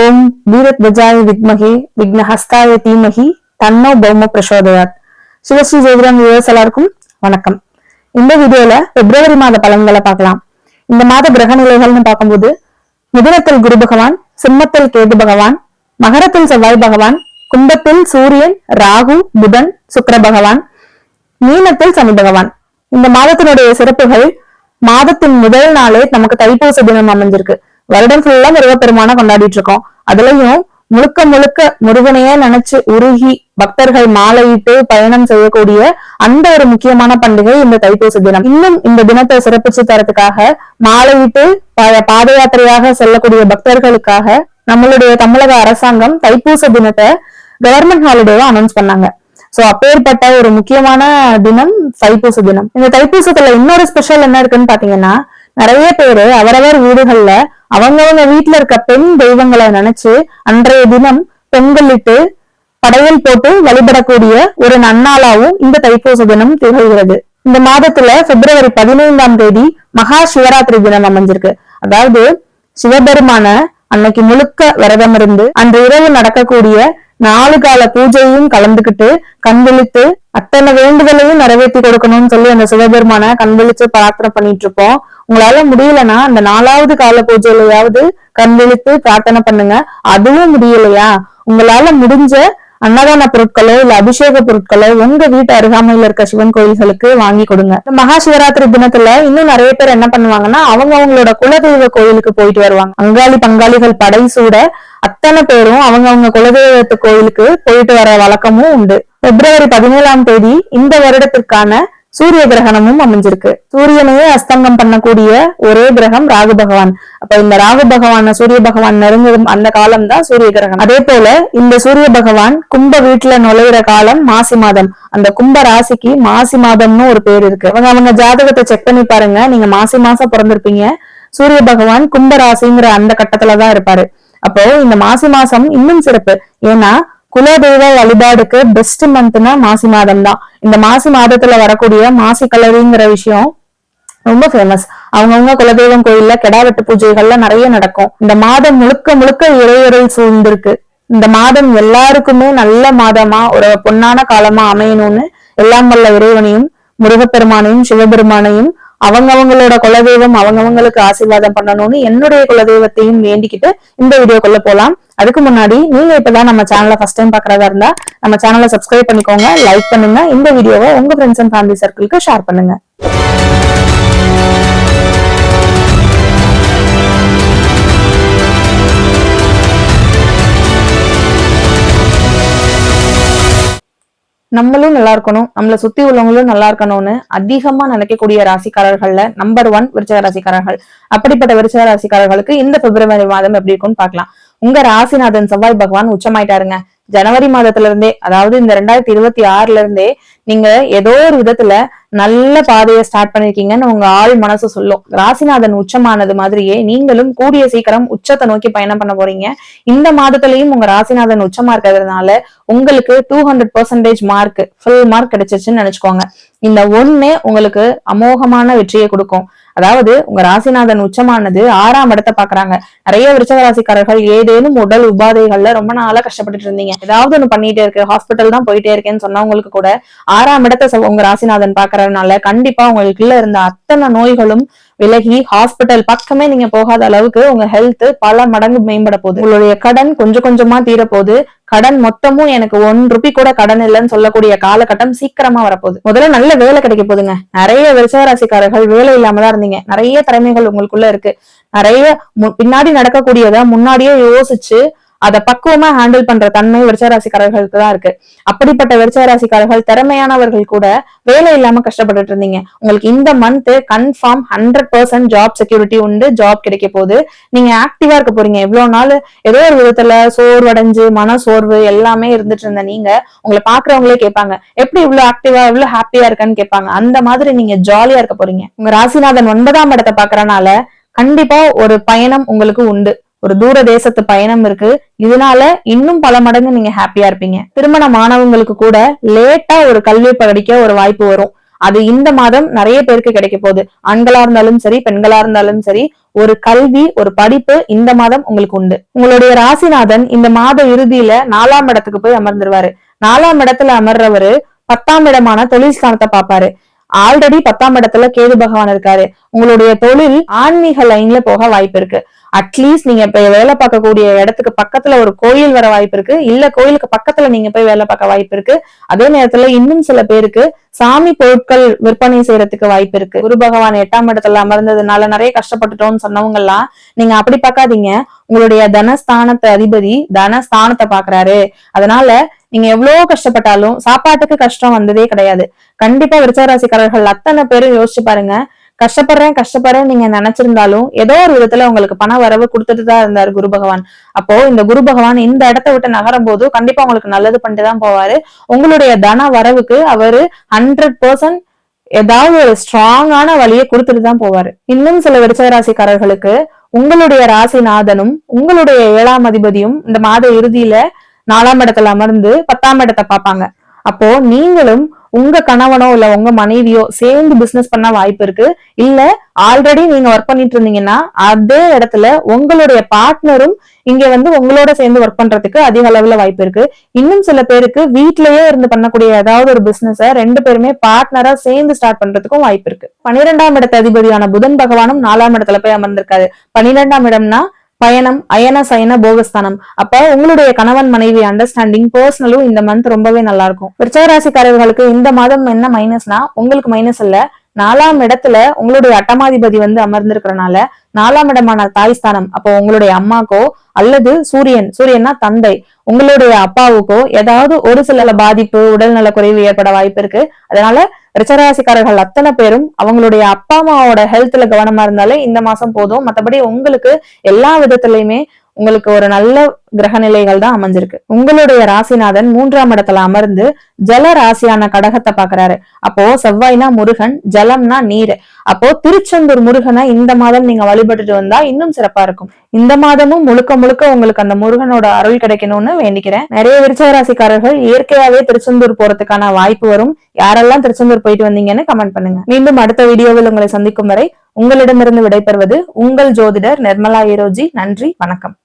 ஓம் வீரத்வஜாய வித்மகே விக்னஹஸ்தாய தீமகி தன்னோ பௌம பிரசோதயாத் சிவஸ்ரீ ஜோதிடம் வியூவர்ஸ் எல்லாருக்கும் வணக்கம். இந்த வீடியோல பிப்ரவரி மாத பலன்களை பார்க்கலாம். இந்த மாத கிரக நிலைகள்னு பார்க்கும்போது மிதுனத்தில் குரு பகவான் சிம்மத்தில் கேது பகவான் மகரத்தில் செவ்வாய் பகவான் கும்பத்தில் சூரியன் ராகு புதன் சுக்கர பகவான் மீனத்தில் சனி பகவான். இந்த மாதத்தினுடைய சிறப்புகள் மாதத்தின் முதல் நாளே நமக்கு தைப்பூச தினம் அமைஞ்சிருக்கு. வருடம் ஃபுல்லா முருகப்பெருமான கொண்டாடிட்டு இருக்கோம் அதுலயும் முழுக்க முழுக்க முருகனையே நினைச்சு உருகி பக்தர்கள் மாலையிட்டு பயணம் செய்யக்கூடிய அந்த ஒரு முக்கியமான பண்டிகை இந்த தைப்பூச தினம். இன்னும் இந்த தினத்தை சிறப்பிச்சு தரத்துக்காக மாலையிட்டு பாத யாத்திரையாக செல்லக்கூடிய பக்தர்களுக்காக நம்மளுடைய தமிழக அரசாங்கம் தைப்பூச தினத்தை கவர்மெண்ட் ஹாலிடேவா அனௌன்ஸ் பண்ணாங்க. சோ அப்பேற்பட்ட ஒரு முக்கியமான தினம் தைப்பூச தினம். இந்த தைப்பூசத்துல இன்னொரு ஸ்பெஷல் என்ன இருக்குன்னு பாத்தீங்கன்னா நிறைய பேரு அவரவர் வீடுகள்ல அவங்கவங்க வீட்டுல இருக்க பெண் தெய்வங்களை நினைச்சு அன்றைய தினம் பொங்கலிட்டு படையல் போட்டு வழிபடக்கூடிய ஒரு நன்னாளாவும் இந்த தைப்பூச தினம் திகழ்கிறது. இந்த மாதத்துல பிப்ரவரி பதினைந்தாம் தேதி மகா சிவராத்திரி தினம் அமைஞ்சிருக்கு. அதாவது சிவபெருமான அன்னைக்கு முழுக்க விரதம் இருந்து அன்று இரவு நடக்கக்கூடிய நாலு கால பூஜையும் கலந்துக்கிட்டு கண்விழித்து அத்தனை வேண்டுதலையும் நிறைவேற்றி கொடுக்கணும்னு சொல்லி அந்த சிவபெருமான கண்விழிச்சு பிரார்த்தனை பண்ணிட்டு இருப்போம் உங்களால முடியலன்னா அந்த நாலாவது கால பூஜையிலயாவது கண்விழித்து பிரார்த்தனை பண்ணுங்க. அதுவும் முடியலையா? உங்களால முடிஞ்ச அன்னதான பொருட்களோ இல்ல அபிஷேக பொருட்களோ உங்க வீட்டு அருகாமையில இருக்க சிவன் கோயில்களுக்கு வாங்கி கொடுங்க. மகா சிவராத்திரி தினத்துல இன்னும் நிறைய பேர் என்ன பண்ணுவாங்கன்னா அவங்க அவங்களோட குலதெய்வ கோயிலுக்கு போயிட்டு வருவாங்க. அங்காளி பங்காளிகள் படை சூட அத்தனை பேரும் அவங்க அவங்க குலதெய்வத்து கோயிலுக்கு போயிட்டு வர வழக்கமும் உண்டு. பிப்ரவரி பதினேழாம் தேதி இந்த வருடத்திற்கான சூரிய கிரகணமும் அமைஞ்சிருக்கு. சூரியனையே அஸ்தங்கம் பண்ணக்கூடிய ஒரே கிரகம் ராகு பகவான். அப்ப இந்த ராகு பகவான சூரிய பகவான் நெருங்கும் அந்த காலம் தான் சூரிய கிரகணம். அதே போல இந்த சூரிய பகவான் கும்ப வீட்டுல நுழையிற காலம் மாசி மாதம். அந்த கும்ப ராசிக்கு மாசி மாதம்னு ஒரு பேர் இருக்கு. அவங்க அவங்க ஜாதகத்தை செக் பண்ணி பாருங்க. நீங்க மாசி மாசம் பிறந்திருப்பீங்க. சூரிய பகவான் கும்ப ராசிங்கிற அந்த கட்டத்துலதான் இருப்பாரு. அப்போ இந்த மாசி மாசம் இன்னும் சிறப்பு. ஏன்னா குலதெய்வ வழிபாடுக்கு பெஸ்ட் மந்த்னா மாசி மாதம் தான் இந்த மாசி மாதத்துல வரக்கூடிய மாசி கலரிங்கிற விஷயம் ரொம்ப ஃபேமஸ் அவங்கவுங்க குலதெய்வம் கோயில்ல கெடாவெட்டு பூஜைகள்ல நிறைய நடக்கும். இந்த மாதம் முழுக்க முழுக்க இறையுறல் சூழ்ந்திருக்கு. இந்த மாதம் எல்லாருக்குமே நல்ல மாதமா ஒரு பொன்னான காலமா அமையணும்னு எல்லாம் வல்ல இறைவனையும் முருகப்பெருமானையும் சிவபெருமானையும் அவங்கவங்களோட குலதெய்வம் அவங்கவங்களுக்கு ஆசீர்வாதம் பண்ணணும்னு என்னுடைய குலதெய்வத்தையும் வேண்டிக்கிட்டு இந்த வீடியோக்குள்ள போலாம். அதுக்கு முன்னாடி நீங்க இப்பதான் நம்ம சேனலை ஃபர்ஸ்ட் டைம் பாக்குறதா இருந்தா நம்ம சேனலை சப்ஸ்கிரைப் பண்ணிக்கோங்க லைக் பண்ணுங்க இந்த வீடியோவை உங்க ஃப்ரெண்ட்ஸ் அண்ட் ஃபேமிலி சர்க்கிளுக்கு ஷேர் பண்ணுங்க. நம்மளும் நல்லா இருக்கணும் நம்மளை சுத்தி உள்ளவங்களும் நல்லா இருக்கணும்னு அதிகமா நினைக்கக்கூடிய ராசிக்காரர்கள்ல நம்பர் ஒன் விருச்சக ராசிக்காரர்கள். அப்படிப்பட்ட விருச்சக ராசிக்காரர்களுக்கு இந்த பிப்ரவரி மாதம் எப்படி இருக்கும்னு பாக்கலாம் உங்க ராசிநாதன் செவ்வாய் பகவான் உச்சமாயிட்டாருங்க. ஜனவரி மாதத்துல இருந்தே அதாவது இந்த ரெண்டாயிரத்தி இருபத்தி ஆறுல இருந்தே நீங்க ஏதோ ஒரு விதத்துல நல்ல பாதையை ஸ்டார்ட் பண்ணிருக்கீங்கன்னு உங்க ஆள் மனசு சொல்லும். ராசிநாதன் உச்சமானது மாதிரியே நீங்களும் கூடிய சீக்கிரம் உச்சத்தை நோக்கி பயணம் பண்ண போறீங்க. இந்த மாதத்திலையும் உங்க ராசிநாதன் உச்சமா இருக்கிறதுனால உங்களுக்கு two hundred percentage mark full mark கிடைச்சிச்சுன்னு நினைச்சுக்கோங்க. இந்த ஒண்ணே உங்களுக்கு அமோகமான வெற்றியை கொடுக்கும். அதாவது உங்க ராசிநாதன் உச்சமானது ஆறாம் இடத்தை பாக்குறாங்க நிறைய விருச்சக ராசிக்காரர்கள் ஏதேனும் உடல் உபாதைகள்ல ரொம்ப நாளா கஷ்டப்பட்டுட்டு இருந்தீங்க. ஏதாவது ஒண்ணு பண்ணிட்டே இருக்கு ஹாஸ்பிட்டல் தான் போயிட்டே இருக்கேன்னு சொன்னவங்களுக்கு கூட ஆறாம் இடத்தை உங்க ராசிநாதன் பாக்குறதுனால கண்டிப்பா உங்களுக்குள்ள இருந்த அத்தனை நோய்களும் விலகி ஹாஸ்பிட்டல் பக்கமே நீங்க போகாத அளவுக்கு உங்க ஹெல்த் பல மடங்கு மேம்பட போகுது. உங்களுடைய கடன் கொஞ்சம் கொஞ்சமா தீரப்போகுது. கடன் மொத்தமும் எனக்கு ஒன் ருபி கூட கடன் இல்லைன்னு சொல்லக்கூடிய காலகட்டம் சீக்கிரமா வரப்போகுது. முதல்ல நல்ல வேலை கிடைக்க போகுதுங்க. நிறைய விருச்சகராசிக்காரர்கள் வேலை இல்லாம தான் இருந்தீங்க. நிறைய திறமைகள் உங்களுக்குள்ள இருக்கு. நிறைய பின்னாடி நடக்கக்கூடியத முன்னாடியே யோசிச்சு அதை பக்குவமா ஹேண்டில் பண்ற தன்மை விருச்சராசிக்காரர்களுக்கு தான் இருக்கு. அப்படிப்பட்ட விருச்சராசிக்காரர்கள் திறமையானவர்கள் கூட வேலை இல்லாம கஷ்டப்பட்டுட்டு இருந்தீங்க. உங்களுக்கு இந்த month confirm hundred percent job security உண்டு ஜாப் கிடைக்க போகுது. நீங்க ஆக்டிவா இருக்க போறீங்க. எவ்வளவு நாள் ஏதோ ஒரு விதத்துல சோர்வடைஞ்சு மன சோர்வு எல்லாமே இருந்துட்டு இருந்த நீங்க உங்களை பாக்குறவங்களே கேட்பாங்க எப்படி இவ்வளவு ஆக்டிவா இவ்வளவு ஹாப்பியா இருக்கன்னு? கேட்பாங்க. அந்த மாதிரி நீங்க ஜாலியா இருக்க போறீங்க. உங்க ராசிநாதன் ஒன்பதாம் இடத்தை பாக்குறனால கண்டிப்பா ஒரு பயணம் உங்களுக்கு உண்டு. ஒரு தூர தேசத்து பயணம் இருக்கு. இதனால இன்னும் பல மடங்கு நீங்க ஹாப்பியா இருப்பீங்க. திருமணமானவங்களுக்கு கூட லேட்டா ஒரு கல்வி படிக்க ஒரு வாய்ப்பு வரும். அது இந்த மாதம் நிறைய பேருக்கு கிடைக்க போகுது. ஆண்களா இருந்தாலும் சரி பெண்களா இருந்தாலும் சரி ஒரு கல்வி ஒரு படிப்பு இந்த மாதம் உங்களுக்கு உண்டு. உங்களுடைய ராசிநாதன் இந்த மாத இறுதியில நாலாம் இடத்துக்கு போய் அமர்ந்துருவாரு. நாலாம் இடத்துல அமர்றவரு பத்தாம் இடமான தொழில் ஸ்தானத்தை பார்ப்பாரு. ஆல்ரெடி பத்தாம் இடத்துல கேது பகவான் இருக்காரு. உங்களுடைய தொழில் ஆன்மீக லைன்ல போக வாய்ப்பு இருக்கு. அட்லீஸ்ட் நீங்க இப்ப வேலை பார்க்கக்கூடிய இடத்துக்கு பக்கத்துல ஒரு கோயில் வர வாய்ப்பு இருக்கு. இல்ல கோயிலுக்கு பக்கத்துல நீங்க போய் வேலை பார்க்க வாய்ப்பு இருக்கு. அதே நேரத்துல இன்னும் சில பேருக்கு சாமி பொருட்கள் விற்பனை செய்யறதுக்கு வாய்ப்பு இருக்கு. குரு பகவான் எட்டாம் இடத்துல அமர்ந்ததுனால நிறைய கஷ்டப்பட்டுட்டோம்னு சொன்னவங்க எல்லாம் நீங்க அப்படி பார்க்காதீங்க. உங்களுடைய தனஸ்தானத்தை அதிபதி தனஸ்தானத்தை பாக்குறாரு அதனால நீங்க எவ்வளவு கஷ்டப்பட்டாலும் சாப்பாட்டுக்கு கஷ்டம் வந்ததே கிடையாது. கண்டிப்பா விருச்சராசிக்காரர்கள் அத்தனை பேரும் யோசிச்சு பாருங்க. கஷ்டப்படுறேன் கஷ்டப்படுறேன் நீங்க நினைச்சிருந்தாலும் ஏதோ ஒரு விதத்துல உங்களுக்கு பண வரவு கொடுத்துட்டு தான் இருந்தாரு குரு பகவான். அப்போ இந்த குரு பகவான் இந்த இடத்த விட்டு நகரும் போது கண்டிப்பா உங்களுக்கு நல்லது பண்ணிட்டு தான் போவாரு. உங்களுடைய தன வரவுக்கு அவரு ஹண்ட்ரட் பர்சன்ட் ஏதாவது ஒரு ஸ்ட்ராங்கான வழியை கொடுத்துட்டு தான் போவாரு. இன்னும் சில விருச்சகராசிக்காரர்களுக்கு உங்களுடைய ராசிநாதனும் உங்களுடைய ஏழாம் அதிபதியும் இந்த மாத இறுதியில நாலாம் இடத்துல அமர்ந்து பத்தாம் இடத்தை பார்ப்பாங்க. அப்போ நீங்களும் உங்க கணவனோ இல்ல உங்க மனைவியோ சேர்ந்து பிசினஸ் பண்ண வாய்ப்பு இருக்கு. இல்ல ஆல்ரெடி நீங்க ஒர்க் பண்ணிட்டு இருந்தீங்கன்னா அதே இடத்துல உங்களுடைய பார்ட்னரும் இங்க வந்து உங்களோட சேர்ந்து ஒர்க் பண்றதுக்கு அதிக அளவுல வாய்ப்பு இருக்கு. இன்னும் சில பேருக்கு வீட்லயே இருந்து பண்ணக்கூடிய ஏதாவது ஒரு பிசினஸ ரெண்டு பேருமே பார்ட்னரா சேர்ந்து ஸ்டார்ட் பண்றதுக்கும் வாய்ப்பு இருக்கு. பனிரெண்டாம் இடத்த அதிபதியான புதன் பகவானும் நாலாம் இடத்துல போய் அமர்ந்திருக்காரு. பனிரெண்டாம் இடம்னா பயணம் அயன சயன போகஸ்தானம். அப்ப உங்களுடைய கணவன் மனைவி அண்டர்ஸ்டாண்டிங் பர்சனலும் இந்த மந்த் ரொம்பவே நல்லா இருக்கும். விருச்சகராசிக்காரர்களுக்கு இந்த மாதம் என்ன மைனஸ்னா உங்களுக்கு மைனஸ் இல்ல. நாலாம் இடத்துல உங்களுடைய அட்டமாதிபதி வந்து அமர்ந்திருக்கிறனால நாலாம் இடமான தாய்ஸ்தானம் அப்போ உங்களுடைய அம்மாக்கோ அல்லது சூரியன் சூரியன்னா தந்தை உங்களுடைய அப்பாவுக்கோ ஏதாவது ஒரு சில பாதிப்பு உடல்நல குறைவு ஏற்பட வாய்ப்பு இருக்கு. அதனால ரிச்சராசிக்காரர்கள் அத்தனை பேரும் அவங்களுடைய அப்பா அம்மாவோட ஹெல்த்ல கவனமா இருந்தாலே இந்த மாசம் போதும். மற்றபடி உங்களுக்கு எல்லா விதத்திலயுமே உங்களுக்கு ஒரு நல்ல கிரக நிலைகள் தான் அமைஞ்சிருக்கு. உங்களுடைய ராசிநாதன் மூன்றாம் இடத்துல அமர்ந்து ஜல ராசியான கடகத்தை பாக்குறாரு அப்போ செவ்வாய்னா முருகன் ஜலம்னா நீர். அப்போ திருச்செந்தூர் முருகனை இந்த மாதம் நீங்க வழிபட்டுட்டு வந்தா இன்னும் சிறப்பா இருக்கும். இந்த மாதமும் முழுக்க முழுக்க உங்களுக்கு அந்த முருகனோட அருள் கிடைக்கணும்னு வேண்டிக்கிறேன். நிறைய விருச்சக ராசிக்காரர்கள் இயற்கையாவே திருச்செந்தூர் போறதுக்கான வாய்ப்பு வரும். யாரெல்லாம் திருச்செந்தூர் போயிட்டு வந்தீங்கன்னு கமெண்ட் பண்ணுங்க. மீண்டும் அடுத்த வீடியோவில் உங்களை சந்திக்கும் வரை உங்களிடமிருந்து விடைபெறுவது உங்கள் ஜோதிடர் நிர்மலா ஏரோஜி நன்றி வணக்கம்.